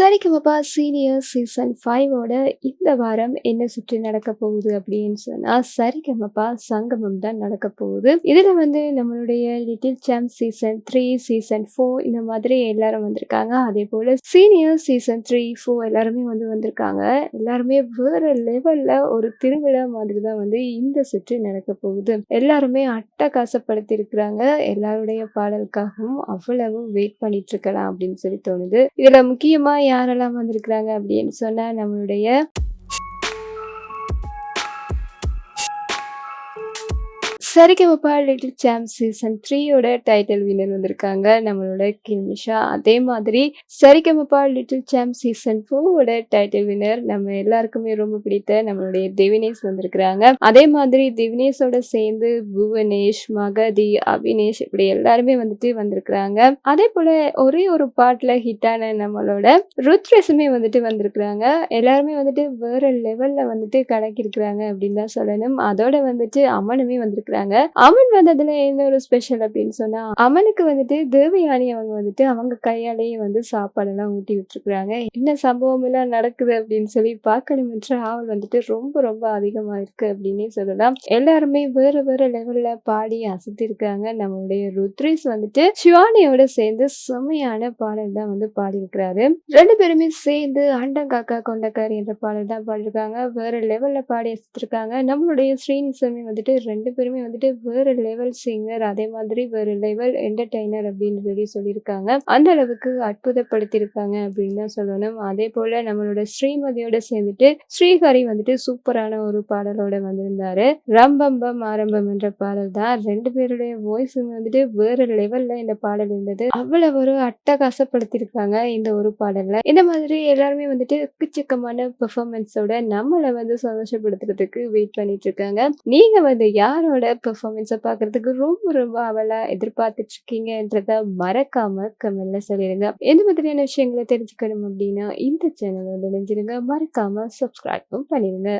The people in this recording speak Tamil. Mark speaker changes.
Speaker 1: சரிகமபா சீனியர் சீசன் ஃபைவோட இந்த வாரம் என்ன சுற்றி நடக்க போகுது அப்படின்னு சொன்னால் சரிகமபா சங்கமம் தான் நடக்க போகுது. இதில் வந்து நம்மளுடைய little champ season three season four இந்த மாதிரி எல்லாரும் வந்திருக்காங்க. அதே போல் சீனியர் சீசன் த்ரீ ஃபோர் எல்லாருமே வந்து வந்திருக்காங்க. எல்லாருமே வேற லெவலில் ஒரு திருவிழா மாதிரி தான் வந்து இந்த சுற்று நடக்க போகுது. எல்லாருமே அட்டகாசப்படுத்தி இருக்கிறாங்க. எல்லாருடைய பாடலுக்காகவும் அவ்வளவு வெயிட் பண்ணிட்டு இருக்கலாம் அப்படின்னு சொல்லி தோணுது. இதில் முக்கியமாக யாரெல்லாம் வந்திருக்கிறாங்க அப்படின்னு சொன்ன நம்மளுடைய சரிகமப்பா லிட்டில் சாம்ப் சீசன் த்ரீயோட டைட்டில் வினர் வந்திருக்காங்க. நம்மளோட கிமிஷா அதே மாதிரி சரிகமப்பா லிட்டில் சாம்ப் சீசன் ஃபோரோட டைட்டில் வினர் நம்ம எல்லாருக்குமே ரொம்ப பிடித்த நம்மளுடைய திவினேஷ் வந்திருக்கிறாங்க. அதே மாதிரி திவினேஷோட சேர்ந்து புவனேஷ் மகதி அவினேஷ் இப்படி எல்லாருமே வந்துட்டு வந்திருக்கிறாங்க. அதே போல ஒரே ஒரு பாட்டுல ஹிட்டான நம்மளோட ருத்ரஸுமே வந்துட்டு வந்திருக்கிறாங்க. எல்லாருமே வந்துட்டு வேற லெவல்ல வந்துட்டு கலக்கிருக்கிறாங்க அப்படின்னு தான் சொல்லணும். அதோட வந்துட்டு அமனுமே வந்திருக்கிறாங்க. அமன் வந்ததுல என்ன ஒரு ஸ்பெஷல் அப்படின்னு சொன்னா அமனுக்கு வந்துட்டு தேவயானி அவங்க வந்துட்டு அவங்க கையாலேயே வந்து சாப்பாடெல்லாம் ஊட்டி விட்டுருக்குறாங்க. என்ன சம்பவம் எல்லாம் நடக்குது அப்படின்னு சொல்லி பார்க்கணும் என்ற ஆவல் வந்துட்டு ரொம்ப ரொம்ப அதிகமா இருக்கு அப்படின்னே சொல்லலாம். எல்லாருமே வேற வேற லெவல்ல பாடி அசத்தி இருக்காங்க நம்மளுடைய ருத்ரேஷ் வந்துட்டு சிவானியோட சேர்ந்து செம்மையான பாடல் தான் வந்து பாடியிருக்கிறாரு. ரெண்டு பேருமே சேர்ந்து அண்டங்காக்கா கொண்டக்கார் என்ற பாடல் தான் பாடிருக்காங்க வேற லெவல்ல பாடி அசத்திருக்காங்க. நம்மளுடைய ஸ்ரீனிசமே வந்துட்டு ரெண்டு பேருமே வந்துட்டு வேற லெவல் சிங்கர் அதே மாதிரி வேறு லெவல் என்டர்டைனர் அப்படின்னு சொல்லி சொல்லியிருக்காங்க. அந்த அளவுக்கு அற்புதப்படுத்தியிருக்காங்க அப்படின்னு தான் சொல்லணும். அதே போல் நம்மளோட ஸ்ரீமதியோட சேர்ந்துட்டு ஸ்ரீஹரி வந்துட்டு சூப்பரான ஒரு பாடலோட வந்திருந்தாரு. ரம்பம்பம் ஆரம்பம் என்ற பாடல் தான். ரெண்டு பேருடைய வாய்ஸ் வந்துட்டு வேற லெவலில் இந்த பாடல் இருந்தது. அவ்வளவு ஒரு அட்டகாசப்படுத்தியிருக்காங்க இந்த ஒரு பாடலில். இந்த மாதிரி எல்லாருமே வந்துட்டு எக்கச்சக்கமான பெர்ஃபார்மன்ஸோட நம்மளை வந்து சந்தோஷப்படுத்துறதுக்கு வெயிட் பண்ணிட்டு இருக்காங்க. நீங்க வந்து யாரோட பெர்ஃபார்மன்ஸை பார்க்கறதுக்கு ரொம்ப ரொம்ப அவளா எதிர்பார்த்துட்டு இருக்கீங்கன்றத மறக்காம கமெண்ட்ல சொல்லிடுங்க எந்த மாதிரியான விஷயங்களை தெரிஞ்சுக்கணும் அப்படின்னா இந்த சேனலோட நினைஞ்சிருங்க மறக்காம சப்ஸ்கிரைபும் பண்ணிடுங்க